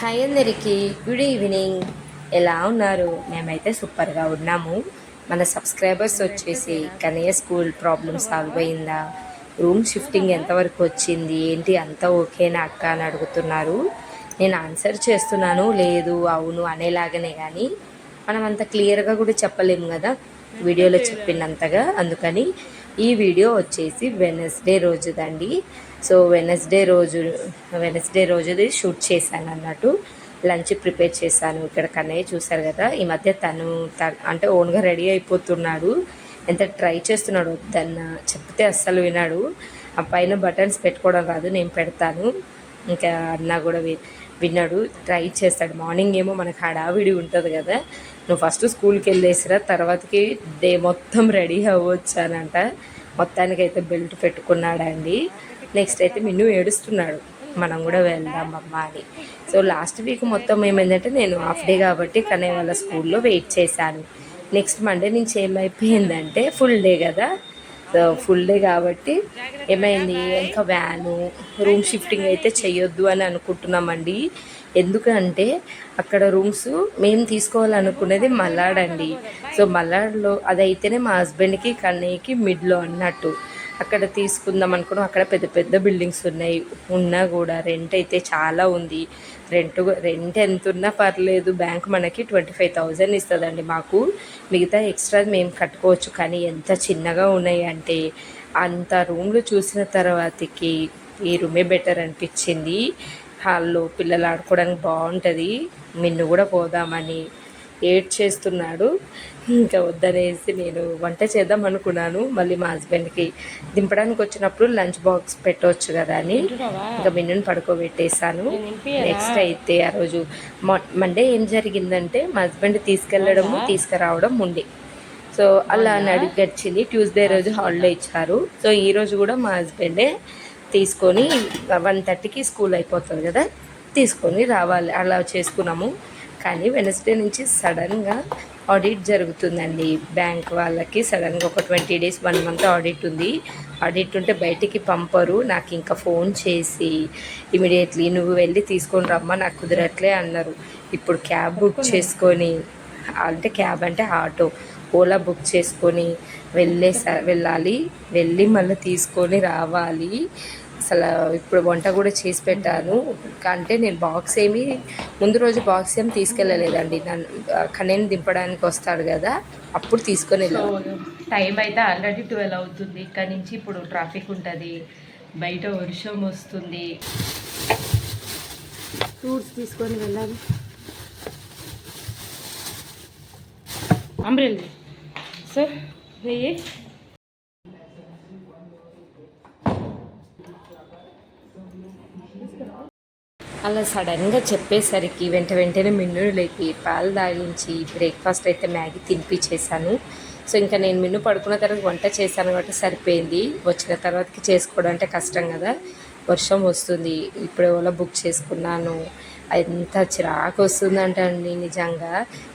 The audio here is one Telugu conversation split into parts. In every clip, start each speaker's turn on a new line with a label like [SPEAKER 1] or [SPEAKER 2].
[SPEAKER 1] హాయ్ అందరికి. Good evening. ఎలా ఉన్నారు? మేమైతే సూపర్గా ఉన్నాము. మన సబ్స్క్రైబర్స్ వచ్చేసి కనయ్య స్కూల్ ప్రాబ్లమ్ సాల్వ్ అయిందా? రూమ్ షిఫ్టింగ్ ఎంతవరకు వచ్చింది? ఏంటి? అంతా ఓకేనా అక్క అని అడుగుతున్నారు. నేను ఆన్సర్ చేస్తున్నాను. లేదు అవును అనేలాగానే కానీ మనం అంత క్లియర్గా కూడా చెప్పలేము కదా. వీడియోలో చెప్పినంతగా. అందుకని ఈ వీడియో వచ్చేసి వెనస్డే రోజుదండి. సో వెనస్డే రోజు వెనస్డే రోజుది షూట్ చేశాను అన్నట్టు. లంచ్ ప్రిపేర్ చేశాను ఇక్కడ కన్నయ్య చూశారు కదా. ఈ మధ్య తను త- అంటే ఓన్గా రెడీ అయిపోతున్నాడు. ఎంత ట్రై చేస్తున్నాడు వద్దన్న చెప్తే అస్సలు వినాడు. ఆ పైన బటన్స్ పెట్టుకోవడం రాదు నేను పెడతాను. ఇంకా అన్న కూడా వి విన్నాడు ట్రై చేస్తాడు. మార్నింగ్ ఏమో మనకు హడావిడి ఉంటుంది కదా. నువ్వు ఫస్ట్ స్కూల్కి వెళ్ళేసిరా తర్వాతకి డే మొత్తం రెడీ అవ్వచ్చానంట మొత్తానికి అయితే బెల్ట్ పెట్టుకున్నాడండి. నెక్స్ట్ అయితే మిన్ను ఏడుస్తున్నాడు. మనం కూడా వెళ్దాం అమ్మ అని. సో లాస్ట్ వీక్ మొత్తం ఏమైందంటే నేను హాఫ్ డే కాబట్టి కన్నయ్య వాళ్ళ స్కూల్లో వెయిట్ చేశాను. నెక్స్ట్ మండే నుంచి ఏమైపోయిందంటే ఫుల్ డే కదా. సో ఫుల్ డే కాబట్టి ఏమైంది? ఇంకా వ్యాను రూమ్ షిఫ్టింగ్ అయితే చేయొద్దు అని అనుకుంటున్నామండి. ఎందుకంటే అక్కడ రూమ్స్ మేము తీసుకోవాలనుకునేది మల్లాడండి. సో మల్లాడ్లో అదైతేనే మా హస్బెండ్కి కన్నయ్యకి మిడ్లో అన్నట్టు. అక్కడ తీసుకుందాం అనుకున్నాం. అక్కడ పెద్ద పెద్ద బిల్డింగ్స్ ఉన్నాయి. ఉన్నా కూడా రెంట్ అయితే చాలా ఉంది. రెంట్ రెంట్ ఎంత ఉన్నా పర్లేదు. బ్యాంక్ మనకి ట్వంటీ ఫైవ్ థౌజండ్ ఇస్తుందండి మాకు. మిగతా ఎక్స్ట్రా మేము కట్టుకోవచ్చు. కానీ ఎంత చిన్నగా ఉన్నాయి అంటే అంత రూమ్లు చూసిన తర్వాతకి ఈ రూమే బెటర్ అనిపించింది. హాల్లో పిల్లలు ఆడుకోవడానికి బాగుంటుంది. మిన్ను కూడా పోదామని ఏడ్ చేస్తున్నాడు ఇంకా వద్దనేసి నేను వంట చేద్దాం అనుకున్నాను. మళ్ళీ మా హస్బెండ్కి దింపడానికి వచ్చినప్పుడు లంచ్ బాక్స్ పెట్టవచ్చు కదా అని ఇంకా మిన్నుని పడుకోబెట్టేశాను. నెక్స్ట్ అయితే ఆ రోజు మండే ఏం జరిగిందంటే మా హస్బెండ్ తీసుకెళ్ళడము తీసుకురావడం ఉండే సో అలా నడి గడిచింది. ట్యూస్డే రోజు హాలిడే ఇచ్చారు. సో ఈ రోజు కూడా మా హస్బెండే తీసుకొని వన్ థర్టీకి స్కూల్ అయిపోతుంది కదా తీసుకొని రావాలి. అలా చేసుకున్నాము. కానీ వెనస్డే నుంచి సడన్గా ఆడిట్ జరుగుతుందండి. బ్యాంక్ వాళ్ళకి సడన్గా ఒక twenty days one month audit ఉంది. ఆడిట్ ఉంటే బయటికి పంపరు. నాకు ఇంకా ఫోన్ చేసి ఇమీడియట్లీ నువ్వు వెళ్ళి తీసుకొని రమ్మా నాకు కుదరట్లే అన్నారు. ఇప్పుడు క్యాబ్ బుక్ చేసుకొని అంటే క్యాబ్ అంటే ఆటో ఓలా బుక్ చేసుకొని వెళ్ళే వెళ్ళాలి. వెళ్ళి మళ్ళీ తీసుకొని రావాలి. అసలు ఇప్పుడు వంట కూడా చేసి పెట్టాను. అంటే నేను బాక్స్ ఏమి ముందు రోజు బాక్స్ ఏమి తీసుకెళ్ళలేదండి. నన్ను కన్నయ్యని దింపడానికి వస్తాడు కదా అప్పుడు తీసుకొని వెళ్ళాను. టైం అయితే ఆల్రెడీ ట్వెల్వ్ అవుతుంది. ఇక్కడ నుంచి ఇప్పుడు ట్రాఫిక్ ఉంటుంది. బయట వర్షం వస్తుంది. ఫ్రూట్స్ తీసుకొని వెళ్ళాలి. అంబ్రెల్లి సార్ వెయ్యి. అలా సడన్గా చెప్పేసరికి వెంట వెంటనే మిన్నులకి పాలు తాగించి బ్రేక్ఫాస్ట్ అయితే మ్యాగీ తినిపించేశాను సో ఇంకా నేను మిన్ను పడుకున్న తర్వాత వంట చేశాను కాబట్టి సరిపోయింది. వచ్చిన తర్వాతకి చేసుకోవడం అంటే కష్టం కదా. వర్షం వస్తుంది. ఇప్పుడే ఓలా బుక్ చేసుకున్నాను. ఎంత చిరాకు వస్తుందంట అండి నిజంగా.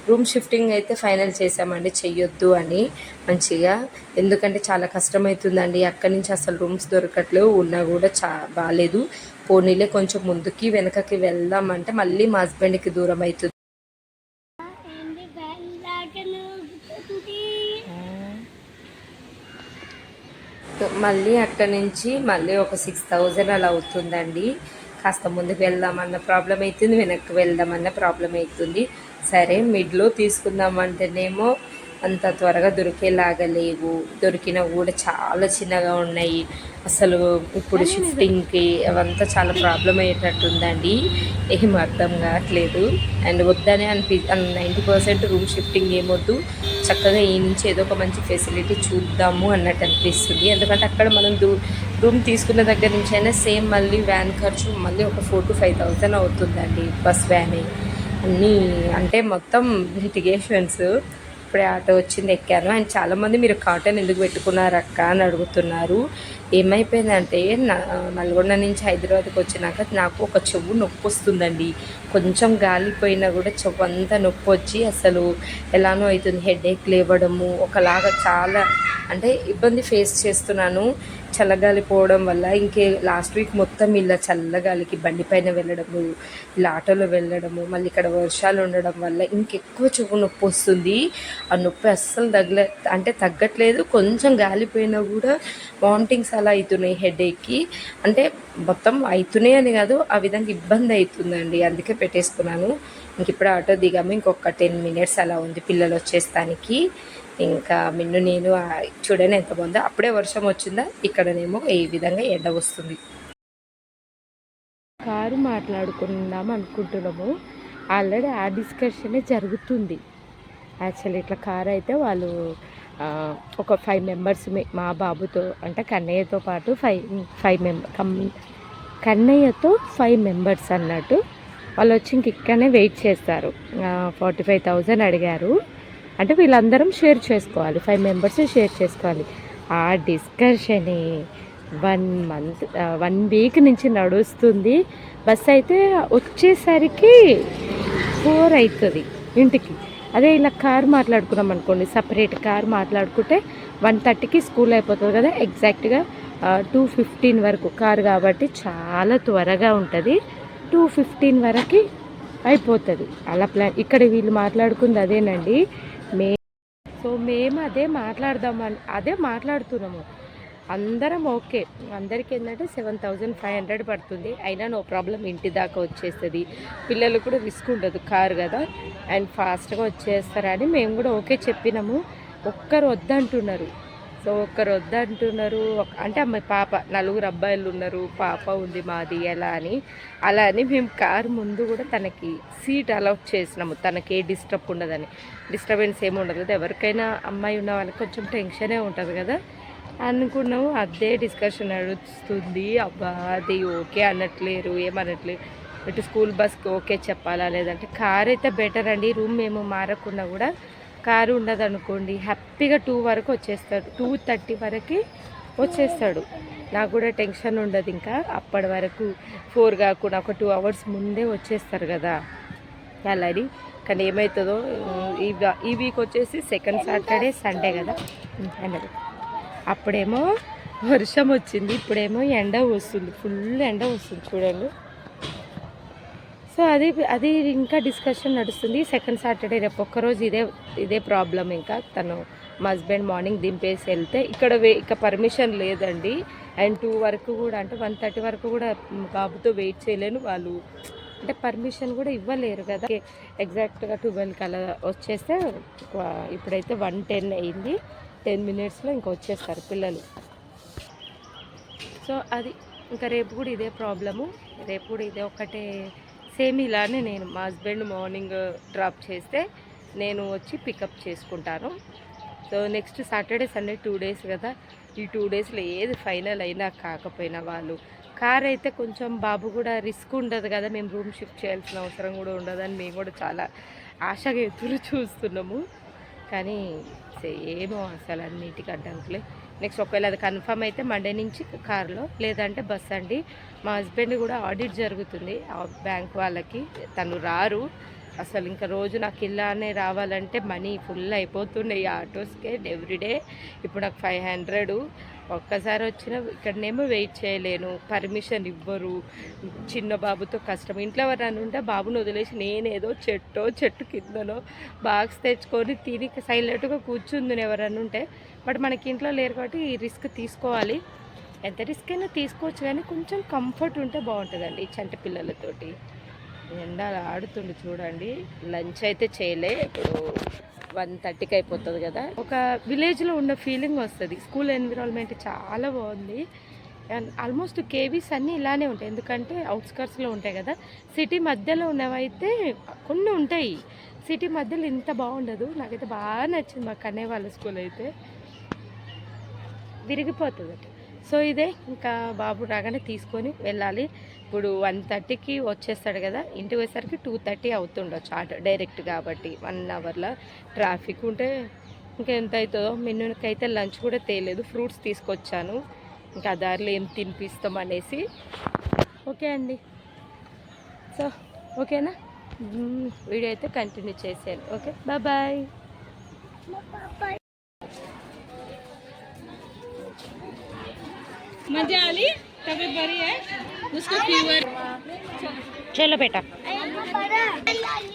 [SPEAKER 1] రూమ్ షిఫ్టింగ్ అయితే ఫైనల్ చేసామండి చెయ్యొద్దు అని మంచిగా. ఎందుకంటే చాలా కష్టమవుతుందండి అక్కడి నుంచి అసలు రూమ్స్ దొరకట్లేవు ఉన్నా కూడా చా బాగాలేదు పోనీలే కొంచెం ముందుకి వెనకకి వెళ్దామంటే మళ్ళీ మా హస్బెండ్కి దూరం అవుతుంది మళ్ళీ అక్కడి నుంచి మళ్ళీ ఒక సిక్స్ థౌజండ్ అలా అవుతుందండి. కాస్త ముందుకు వెళ్దామన్న ప్రాబ్లం అవుతుంది వెనక్కి వెళ్దామన్న ప్రాబ్లం అవుతుంది సరే మిడ్లో తీసుకుందామంటేనేమో అంత త్వరగా దొరికేలాగా లేవు. దొరికినా కూడా చాలా చిన్నగా ఉన్నాయి. అసలు ఇప్పుడు షిఫ్టింగ్కి అవంతా చాలా ప్రాబ్లం అయ్యేటట్టుందండి. ఏం అర్థం కావట్లేదు. అండ్ వద్దనే అనిపి నైంటీ పర్సెంట్ రూమ్ షిఫ్టింగ్ ఏమొద్దు. చక్కగా ఈ నుంచి ఏదో ఒక మంచి ఫెసిలిటీ చూద్దాము అన్నట్టు అనిపిస్తుంది. ఎందుకంటే అక్కడ మనం దూ రూమ్ తీసుకున్న దగ్గర నుంచి అయినా సేమ్ మళ్ళీ వ్యాన్ ఖర్చు మళ్ళీ ఒక ఫోర్ టు ఫైవ్ థౌజండ్ అవుతుందండి బస్ వ్యాన్. అన్నీ అంటే మొత్తం లిటిగేషన్స్ ఇప్పుడే ఆటో వచ్చింది ఎక్కాను. అండ్ చాలామంది మీరు కాటన్ ఎందుకు పెట్టుకున్నారు అక్క అని అడుగుతున్నారు. ఏమైపోయిందంటే నా నల్గొండ నుంచి హైదరాబాద్కి వచ్చినాక నాకు ఒక చెవు నొప్పి వస్తుందండి. కొంచెం గాలిపోయినా కూడా చెవు అంతా నొప్పి వచ్చి అసలు ఎలానో అవుతుంది. హెడేక్ లేవడము ఒకలాగా చాలా
[SPEAKER 2] అంటే ఇబ్బంది ఫేస్ చేస్తున్నాను. చల్లగాలి పోవడం వల్ల ఇంకే లాస్ట్ వీక్ మొత్తం ఇలా చల్లగాలికి బండి పైన వెళ్ళడము ఇలా ఆటోలో వెళ్ళడము మళ్ళీ ఇక్కడ వర్షాలు ఉండడం వల్ల ఇంకెక్కువ చెవు నొప్పి వస్తుంది. ఆ నొప్పి అస్సలు తగ్గలే అంటే తగ్గట్లేదు. కొంచెం గాలిపోయినా కూడా వామిటింగ్స్ అలా అవుతున్నాయి హెడేక్కి. అంటే మొత్తం అవుతున్నాయి అని కాదు ఆ విధంగా ఇబ్బంది అవుతుందండి. అందుకే పెట్టేసుకున్నాను. ఇంక ఇప్పుడు ఆటో దిగాము. ఇంకొక టెన్ మినిట్స్ అలా ఉంది పిల్లలు వచ్చేస్తానికి. ఇంకా మిన్ను నేను చూడని చూడండి ఎంత బాగుందో అప్పుడే వర్షం వచ్చిందా ఇక్కడనేమో ఈ విధంగా ఎండ వస్తుంది. కారు మాట్లాడుకుందాం అనుకుంటున్నాము. ఆల్రెడీ ఆ డిస్కషనే జరుగుతుంది. యాక్చువల్లీ ఇట్లా కార్ అయితే వాళ్ళు ఒక ఫైవ్ మెంబర్స్ మా బాబుతో అంటే కన్నయ్యతో పాటు ఫైవ్ ఫైవ్ మెంబర్ కన్నయ్యతో ఫైవ్ మెంబర్స్ అన్నట్టు. వాళ్ళు వచ్చి ఇంక ఇక్కడనే వెయిట్ చేస్తారు. ఫార్టీ ఫైవ్ థౌజండ్ అడిగారు. అంటే వీళ్ళందరం షేర్ చేసుకోవాలి. ఫైవ్ మెంబర్స్ షేర్ చేసుకోవాలి. ఆ డిస్కషనే వన్ మంత్ వన్ వీక్ నుంచి నడుస్తుంది. బస్ అయితే వచ్చేసరికి ఫోర్ అవుతుంది ఇంటికి. అదే ఇలా కార్ మాట్లాడుకున్నాం అనుకోండి సపరేట్ కార్ మాట్లాడుకుంటే వన్ థర్టీకి స్కూల్ అయిపోతుంది కదా ఎగ్జాక్ట్గా టూ ఫిఫ్టీన్ వరకు కార్ కాబట్టి చాలా త్వరగా ఉంటుంది. టూ ఫిఫ్టీన్ వరకు అయిపోతుంది. అలా ప్లాన్ ఇక్కడ వీళ్ళు మాట్లాడుకుంది అదేనండి. మే సో మేము అదే మాట్లాడదామని అదే మాట్లాడుతున్నాము. అందరం ఓకే. అందరికీ ఏంటంటే సెవెన్ థౌజండ్ ఫైవ్ హండ్రెడ్ పడుతుంది. అయినా నో ప్రాబ్లం ఇంటి దాకా వచ్చేస్తుంది. పిల్లలు కూడా రిస్క్ ఉండదు కారు కదా. అండ్ ఫాస్ట్గా వచ్చేస్తారని మేము కూడా ఓకే చెప్పినాము. ఒక్కరు వద్దంటున్నారు. సో ఒక్కరు వద్దంటున్నారు. అంటే అమ్మాయి పాప నలుగురు అబ్బాయిలు ఉన్నారు. పాప ఉంది మాది ఎలా అని. అలా అని మేము కారు ముందు కూడా తనకి సీట్ అలౌట్ చేసినాము. తనకి ఏ డిస్టర్బ్ ఉండదని. డిస్టర్బెన్స్ ఏమి ఉండదు. కదా ఎవరికైనా అమ్మాయి ఉన్న వాళ్ళకి కొంచెం టెన్షనే ఉంటుంది కదా. అనుకున్నాము. అదే డిస్కషన్ నడుస్తుంది. అబ్బా అది ఓకే అనట్లేరు. ఏమనట్లేరు. ఇటు స్కూల్ బస్కి ఓకే చెప్పాలా లేదంటే కార్ అయితే బెటర్ అండి. రూమ్ మేము మారకుండా కూడా కారు ఉండదు అనుకోండి హ్యాపీగా టూ వరకు వచ్చేస్తాడు. టూ థర్టీ వరకు వచ్చేస్తాడు. నాకు కూడా టెన్షన్ ఉండదు ఇంకా. అప్పటి వరకు ఫోర్ కాకుండా ఒక టూ అవర్స్ ముందే వచ్చేస్తారు కదా. అలాని కానీ ఏమవుతుందో ఈ ఈ వీక్ వచ్చేసి సెకండ్ సాటర్డే సండే కదా. అన్నది అప్పుడేమో వర్షం వచ్చింది ఇప్పుడేమో ఎండ వస్తుంది. ఫుల్ ఎండ వస్తుంది చూడండి. సో అది అది ఇంకా డిస్కషన్ నడుస్తుంది. సెకండ్ సాటర్డే రేపు ఒక్కరోజు ఇదే ఇదే ప్రాబ్లం ఇంకా. తను మా హస్బెండ్ మార్నింగ్ దింపేసి వెళ్తే ఇక్కడ వే ఇక పర్మిషన్ లేదండి. అండ్ టూ వరకు కూడా అంటే వన్ థర్టీ వరకు కూడా బాబుతో వెయిట్ చేయలేను. వాళ్ళు అంటే పర్మిషన్ కూడా ఇవ్వలేరు కదా. ఎగ్జాక్ట్గా ట్వెల్వ్కి అలా వచ్చేస్తే ఇప్పుడైతే వన్ టెన్ అయింది. టెన్ మినిట్స్లో ఇంకా వచ్చేస్తారు పిల్లలు. సో అది ఇంకా రేపు కూడా ఇదే ప్రాబ్లము రేపు కూడా ఇదే ఒకటే సేమ్ ఇలానే నేను మా హస్బెండ్ మార్నింగ్ డ్రాప్ చేస్తే నేను వచ్చి పికప్ చేసుకుంటాను. So next Saturday Sunday two days కదా. ఈ టూ డేస్లో ఏది ఫైనల్ అయినా కాకపోయినా వాళ్ళు కార్ అయితే కొంచెం బాబు కూడా రిస్క్ ఉండదు కదా. మేము రూమ్ షిఫ్ట్ చేయాల్సిన అవసరం కూడా ఉండదని మేము కూడా చాలా ఆశగా ఎదురు చూస్తున్నాము. కానీ ఏమో అసలు అన్నిటికీ అడ్డంకులే. నెక్స్ట్ ఒకవేళ అది కన్ఫర్మ్ అయితే మండే నుంచి కార్లో లేదంటే బస్ అండి. మా హస్బెండ్ కూడా ఆడిట్ జరుగుతుంది బ్యాంక్ వాళ్ళకి. తను రారు. అసలు ఇంకా రోజు నాకు ఇలానే రావాలంటే మనీ ఫుల్ అయిపోతున్నాయి ఈ ఆటోస్కే ఎవ్రీడే. ఇప్పుడు నాకు ఫైవ్ హండ్రెడ్. ఒక్కసారి వచ్చిన ఇక్కడనేమో వెయిట్ చేయలేను. పర్మిషన్ ఇవ్వరు. చిన్న బాబుతో కష్టం. ఇంట్లో ఎవరైనా ఉంటే బాబుని వదిలేసి నేనేదో చెట్టో చెట్టు కిందనో బాక్స్ తెచ్చుకొని తిని సైలెంట్గా కూర్చుంది ఎవరైనా ఉంటే. బట్ మనకి ఇంట్లో లేరు కాబట్టి ఈ రిస్క్ తీసుకోవాలి. ఎంత రిస్క్ అయినా తీసుకోవచ్చు. కానీ కొంచెం కంఫర్ట్ ఉంటే బాగుంటుందండి చంట పిల్లలతోటి. ఎండలు ఆడుతుండు చూడండి. లంచ్ అయితే చేయలే. ఇప్పుడు వన్ థర్టీకి అయిపోతుంది కదా. ఒక విలేజ్లో ఉన్న ఫీలింగ్ వస్తుంది. స్కూల్ ఎన్విరాన్మెంట్ చాలా బాగుంది. ఆల్మోస్ట్ కేబీస్ అన్నీ ఇలానే ఉంటాయి. ఎందుకంటే అవుట్స్కర్ట్స్లో ఉంటాయి కదా. సిటీ మధ్యలో ఉన్నవైతే కొన్ని ఉంటాయి. సిటీ మధ్యలో ఇంత బాగుండదు. నాకైతే బాగా నచ్చింది మా కన్నయ్య వాళ్ళ స్కూల్ అయితే. విరిగిపోతుంది సో ఇదే ఇంకా బాబు రాగానే తీసుకొని వెళ్ళాలి. ఇప్పుడు వన్ థర్టీకి వచ్చేస్తాడు కదా ఇంటికి వచ్చేసరికి టూ థర్టీ అవుతుండొచ్చు ఆటో డైరెక్ట్ కాబట్టి వన్ అవర్లో ట్రాఫిక్ ఉంటే ఇంకా ఎంత అవుతుందో. మిన్నుకైతే లంచ్ కూడా తేలేదు ఫ్రూట్స్ తీసుకొచ్చాను. ఇంకా దారిలో ఏం తినిపిస్తాం అనేసి. ఓకే అండి. సో ఓకేనా? వీడియో అయితే కంటిన్యూ చేసేయండి. Okay
[SPEAKER 3] bye bye.
[SPEAKER 2] मजा आली तब्येत बरी आहे उसको फीवर
[SPEAKER 1] చలో బేటా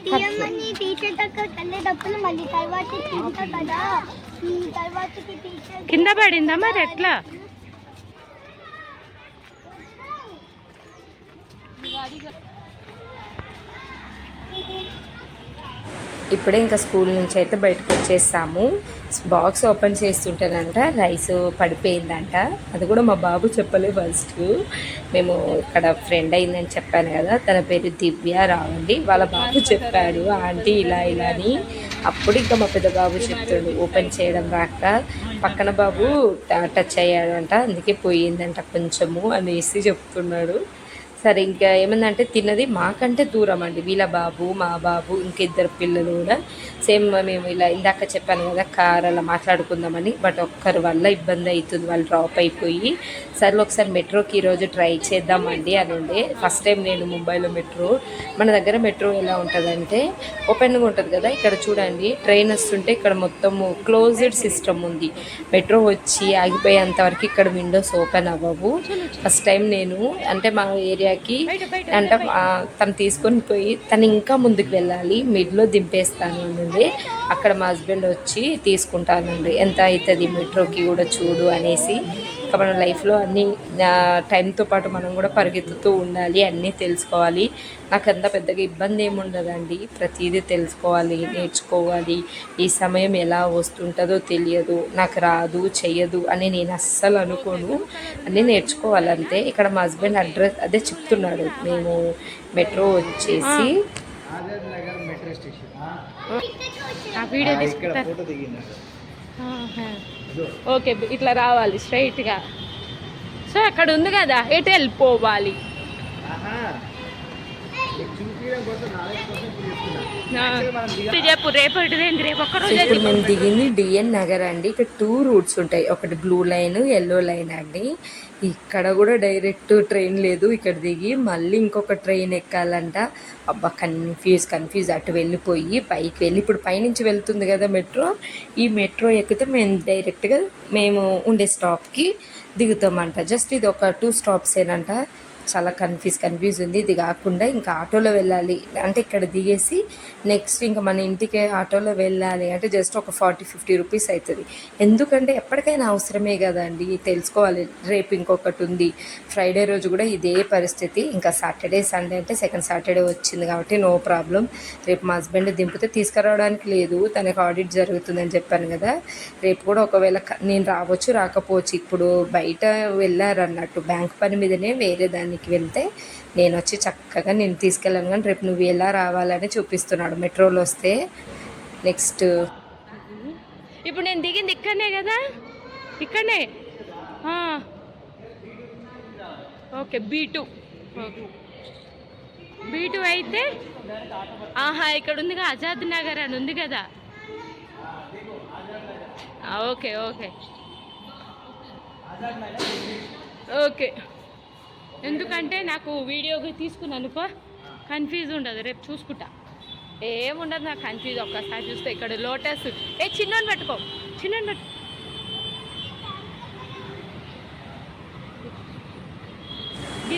[SPEAKER 3] తీయమని టీషర్ట్ అక్కడ వెళ్ళేటప్పుడు మళ్ళీ తర్వాత తింటా కదా ఈ తర్వాతకి టీషర్ట్
[SPEAKER 2] కింద పడిందా మరి ఎట్లా
[SPEAKER 1] ఇప్పుడే ఇంకా స్కూల్ నుంచి అయితే బయటకు వచ్చేసాము. బాక్స్ ఓపెన్ చేస్తుంటేనంట రైస్ పడిపోయిందంట. అది కూడా మా బాబు చెప్పలే ఫస్ట్ మేము ఇక్కడ ఫ్రెండ్ అయిందని చెప్పాను కదా తన పేరు దివ్య రావండి. వాళ్ళ బాబు చెప్పాడు ఆంటీ ఇలా ఇలా అని. అప్పుడు ఇంకా మా పెద్ద బాబు చెప్తాడు ఓపెన్ చేయడం రాక పక్కన బాబు టచ్ అయ్యాడంట అందుకే పోయిందంట కొంచెము అనేసి చెప్తున్నాడు. సరే ఇంకా ఏమందంటే తిన్నది మాకంటే దూరం అండి వీళ్ళ బాబు మా బాబు ఇంకా ఇద్దరు పిల్లలు కూడా. సేమ్ మేము ఇలా ఇందాక చెప్పాను కదా కార్ అలా మాట్లాడుకుందామని బట్ ఒక్కరి వల్ల ఇబ్బంది అవుతుంది వాళ్ళు డ్రాప్ అయిపోయి సరే ఒకసారి మెట్రోకి ఈరోజు ట్రై చేద్దామండి అని ఉండే. ఫస్ట్ టైం నేను ముంబైలో మెట్రో మన దగ్గర మెట్రో ఎలా ఉంటుందంటే ఓపెన్గా ఉంటుంది కదా ఇక్కడ చూడండి ట్రైన్ వస్తుంటే ఇక్కడ మొత్తము క్లోజ్డ్ సిస్టమ్ ఉంది. మెట్రో వచ్చి ఆగిపోయేంత వరకు ఇక్కడ విండోస్ ఓపెన్ అవ్వవు. ఫస్ట్ టైం నేను అంటే మా ఏరియాకి అంటే తను తీసుకొని పోయి తను ఇంకా ముందుకు వెళ్ళాలి మిడ్లో దింపేస్తాను అనండి అక్కడ మా హస్బెండ్ వచ్చి తీసుకుంటానండి. ఎంత అవుతుంది మెట్రోకి కూడా చూడు అనేసి. మన లైఫ్లో అన్ని టైంతో పాటు మనం కూడా పరిగెత్తుతూ ఉండాలి అన్నీ తెలుసుకోవాలి. నాకు అంత పెద్దగా ఇబ్బంది ఏమి ఉండదండి. ప్రతిదీ తెలుసుకోవాలి నేర్చుకోవాలి. ఈ సమయం ఎలా వస్తుంటుందో తెలియదు నాకు రాదు చెయ్యదు అని నేను అస్సలు అనుకోను. అన్నీ నేర్చుకోవాలంతే. ఇక్కడ మా హస్బెండ్ అడ్రస్ అదే చెప్తున్నాడు. మేము మెట్రో వచ్చేసి
[SPEAKER 4] ఆజాద్ నగర్ మెట్రో స్టేషన్.
[SPEAKER 2] ఆ వీడియో
[SPEAKER 4] ఇక్కడ
[SPEAKER 2] తీసుకుంటా
[SPEAKER 4] ఫోటో దిగింది.
[SPEAKER 2] ఓకే ఇట్లా రావాలి స్ట్రైట్గా. సో అక్కడ ఉంది కదా ఎటు వెళ్ళిపోవాలి?
[SPEAKER 4] ఇప్పుడు మనం
[SPEAKER 1] దిగింది డిఎన్ నగర్ అండి. ఇక్కడ టూ రూట్స్ ఉంటాయి. ఒకటి బ్లూ లైన్ ఎల్లో లైన్ అండి. ఇక్కడ కూడా డైరెక్ట్ ట్రైన్ లేదు. ఇక్కడ దిగి మళ్ళీ ఇంకొక ట్రైన్ ఎక్కాలంట. అబ్బా కన్ఫ్యూజ్ కన్ఫ్యూజ్ అటు వెళ్ళిపోయి పైకి వెళ్ళి ఇప్పుడు పైనుంచి వెళ్తుంది కదా మెట్రో. ఈ మెట్రో ఎక్కితే మేము డైరెక్ట్గా మేము ఉండే స్టాప్కి దిగుతామంట. జస్ట్ ఇది ఒక టూ స్టాప్స్ ఏనంట. చాలా కన్ఫ్యూజ్ కన్ఫ్యూజ్ ఉంది. ఇది కాకుండా ఇంకా ఆటోలో వెళ్ళాలి. అంటే ఇక్కడ దిగేసి నెక్స్ట్ ఇంకా మన ఇంటికి ఆటోలో వెళ్ళాలి అంటే జస్ట్ ఒక ఫార్టీ ఫిఫ్టీ రూపీస్ అవుతుంది ఎందుకంటే ఎప్పటికైనా అవసరమే కదండి తెలుసుకోవాలి. రేపు ఇంకొకటి ఉంది. ఫ్రైడే రోజు కూడా ఇదే పరిస్థితి. ఇంకా సాటర్డే సండే అంటే సెకండ్ సాటర్డే వచ్చింది కాబట్టి నో ప్రాబ్లం రేపు మా హస్బెండ్ దింపితే తీసుకురావడానికి లేదు. తనకు ఆడిట్ జరుగుతుందని చెప్పాను కదా. రేపు కూడా ఒకవేళ నేను రావచ్చు రాకపోవచ్చు. ఇప్పుడు బయట వెళ్ళారు అన్నట్టు బ్యాంక్ పని మీదనే వేరే దానికి వెళ్తే నేను వచ్చి చక్కగా నేను తీసుకెళ్ళాను. కానీ రేపు నువ్వు ఎలా రావాలని చూపిస్తున్నాడు. మెట్రోలో వస్తే నెక్స్ట్.
[SPEAKER 2] ఇప్పుడు నేను దిగింది ఇక్కడనే కదా? ఇక్కడనే? Okay B two. B two అయితే? ఆహా ఇక్కడ ఉందిగా ఆజాద్ నగర్ అని ఉంది కదా? Okay okay. ఓకే. ఎందుకంటే నాకు వీడియో తీసుకున్నాను అనుకో కన్ఫ్యూజ్ ఉండదు. రేపు చూసుకుంటా. ఏముండదు నాకు కన్ఫ్యూజ్ ఒక్కసారి చూస్తే ఇక్కడ లోటస్. ఏ చిన్నని పట్టుకో. చిన్నని పట్టు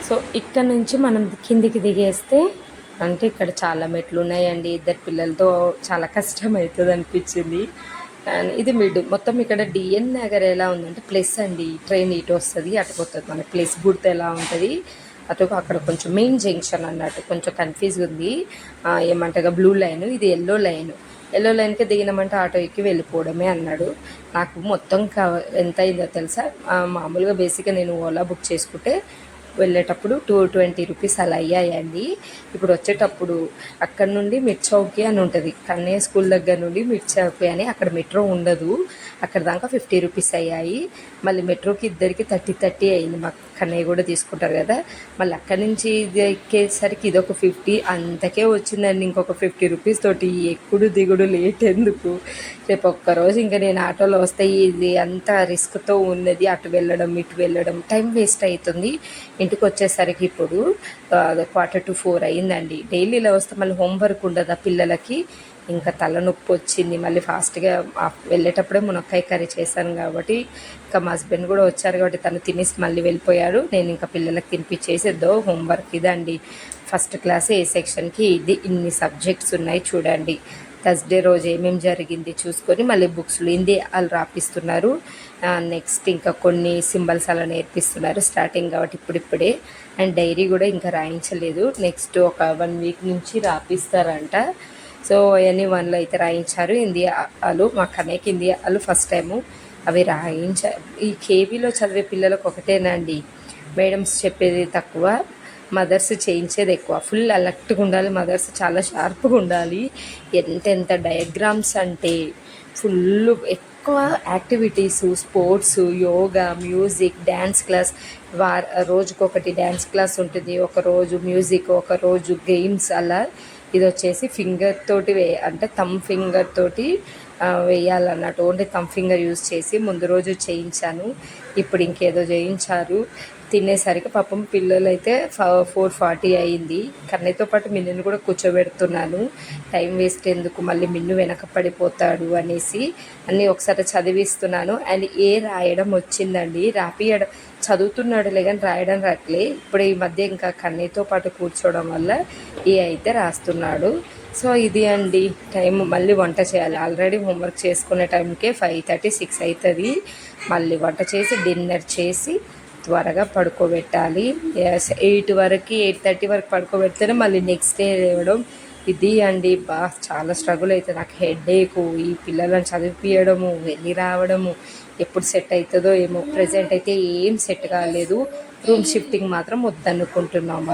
[SPEAKER 1] సో ఇక్కడ నుంచి మనం కిందికి దిగేస్తే అంటే ఇక్కడ చాలా మెట్లు ఉన్నాయండి. ఇద్దరు పిల్లలతో చాలా కష్టం అవుతుంది అనిపించింది. అండ్ ఇది మిడ్. మొత్తం ఇక్కడ డిఎన్ నగర్ ఎలా ఉందంటే ప్లస్ అండి. ట్రైన్ ఇటు వస్తుంది అటు పోతుంది. మన ప్లస్ గుర్తు ఎలా ఉంటుంది? అటు అక్కడ కొంచెం మెయిన్ జంక్షన్ అన్నట్టు కొంచెం కన్ఫ్యూజ్ ఉంది. ఏమంటగా బ్లూ లైన్ ఇది ఎల్లో లైన్ ఎల్లో లైన్కి దిగినామంటే ఆటో ఎక్కి వెళ్ళిపోవడమే అన్నాడు. నాకు మొత్తం ఎంత అయిందో తెలుసా? మామూలుగా బేసిక్గా నేను ఓలా బుక్ చేసుకుంటే వెళ్ళేటప్పుడు టూ ట్వంటీ రూపీస్ అలా అయ్యాయండి. ఇప్పుడు వచ్చేటప్పుడు అక్కడ నుండి మిర్చౌకి అని ఉంటుంది. కన్నయ్య స్కూల్ దగ్గర నుండి మిర్చౌకి అని అక్కడ మెట్రో ఉండదు. అక్కడ దాకా ఫిఫ్టీ రూపీస్ అయ్యాయి. మళ్ళీ మెట్రోకి ఇద్దరికి థర్టీ థర్టీ అయింది. మా కన్నయ్య కూడా తీసుకుంటారు కదా. మళ్ళీ అక్కడి నుంచి ఇది ఎక్కేసరికి ఇది ఒక ఫిఫ్టీ. అంతకే వచ్చిందండి ఇంకొక ఫిఫ్టీ రూపీస్ తోటి. ఎక్కుడు దిగుడు లేట్ ఎందుకు? రేపు ఒక్కరోజు ఇంకా నేను ఆటోలో వస్తే ఇది అంత రిస్క్తో ఉన్నది. అటు వెళ్ళడం ఇటు వెళ్ళడం. టైం వేస్ట్ అవుతుంది. ఇంటికి వచ్చేసరికి ఇప్పుడు క్వార్టర్ టు ఫోర్ అయిందండి డైలీ ఇలా వస్తే మళ్ళీ హోంవర్క్ ఉండదా పిల్లలకి? ఇంకా తలనొప్పి వచ్చింది. మళ్ళీ ఫాస్ట్గా వెళ్ళేటప్పుడే మునక్కాయ కర్రీ చేశాను కాబట్టి ఇంకా మా హస్బెండ్ కూడా వచ్చారు కాబట్టి తను తినేసి మళ్ళీ వెళ్ళిపోయాడు. నేను ఇంకా పిల్లలకి తినిపించేసేద్దో హోంవర్క్ ఇదండి. ఫస్ట్ క్లాస్ ఏ సెక్షన్కి ఇది. ఇన్ని సబ్జెక్ట్స్ ఉన్నాయి చూడండి. థర్స్డే రోజు ఏమేమి జరిగింది చూసుకొని మళ్ళీ బుక్స్లో హిందీ వాళ్ళు రాపిస్తున్నారు. నెక్స్ట్ ఇంకా కొన్ని సింబల్స్ అలా నేర్పిస్తున్నారు స్టార్టింగ్ కాబట్టి ఇప్పుడిప్పుడే. అండ్ డైరీ కూడా ఇంకా రాయించలేదు. నెక్స్ట్ ఒక వన్ వీక్ నుంచి రాపిస్తారంట. సో అవన్నీ వన్లో అయితే రాయించారు. హిందీ వాళ్ళు మా కన్నయ్యకి హిందీ వాళ్ళు ఫస్ట్ టైము అవి రాయించారు ఈ కేవీలో చదివే పిల్లలకు ఒకటేనండి. మేడమ్స్ చెప్పేది తక్కువ. మదర్స్ చేయించేది ఎక్కువ. ఫుల్ అలర్ట్గా ఉండాలి మదర్స్ చాలా షార్ప్గా ఉండాలి. ఎంత ఎంత డయాగ్రామ్స్ అంటే ఫుల్ ఎక్కువ activities sports yoga music dance class. వార రోజుకొకటి డ్యాన్స్ క్లాస్ ఉంటుంది. ఒక రోజు మ్యూజిక్ ఒక రోజు గేమ్స్ అలా ఇది వచ్చేసి ఫింగర్ తోటి వే అంటే తమ్ ఫింగర్ తోటి వేయాలన్నట్టు. ఓన్లీ తమ్ ఫింగర్ యూజ్ చేసి ముందు రోజు చేయించాను. ఇప్పుడు ఇంకేదో చేయించారు. తినేసరికి పాపం పిల్లలు అయితే ఫోర్ ఫార్టీ అయింది. కన్నయ్యతో పాటు మిన్నుని కూడా కూర్చోబెడుతున్నాను. టైం వేస్ట్ ఎందుకు? మళ్ళీ మిన్ను వెనక పడిపోతాడు అనేసి అన్నీ ఒకసారి చదివిస్తున్నాను. అండ్ ఏ రాయడం వచ్చిందండి? రాపియడం చదువుతున్నాడులే కానీ రాయడం రాట్లే. ఇప్పుడు ఈ మధ్య ఇంకా కన్నయ్యతో పాటు కూర్చోవడం వల్ల ఏ అయితే రాస్తున్నాడు. సో ఇది అండి. టైం మళ్ళీ వంట చేయాలి. ఆల్రెడీ హోంవర్క్ చేసుకునే టైంకే ఫైవ్ థర్టీ సిక్స్ అవుతుంది. మళ్ళీ వంట చేసి డిన్నర్ చేసి త్వరగా పడుకోబెట్టాలి. ఎయిట్ వరకు ఎయిట్ థర్టీ వరకు పడుకోబెడితేనే మళ్ళీ నెక్స్ట్ డే లేవడం. ఇది అండి బా చాలా స్ట్రగుల్ అవుతుంది నాకు హెడ్ ఈ పిల్లలను చదివిపించడము వెళ్ళి రావడము ఎప్పుడు సెట్ అవుతుందో ఏమో ప్రజెంట్ అయితే ఏం సెట్ కాలేదు. రూమ్ షిఫ్టింగ్ మాత్రం వద్దనుకుంటున్నాము.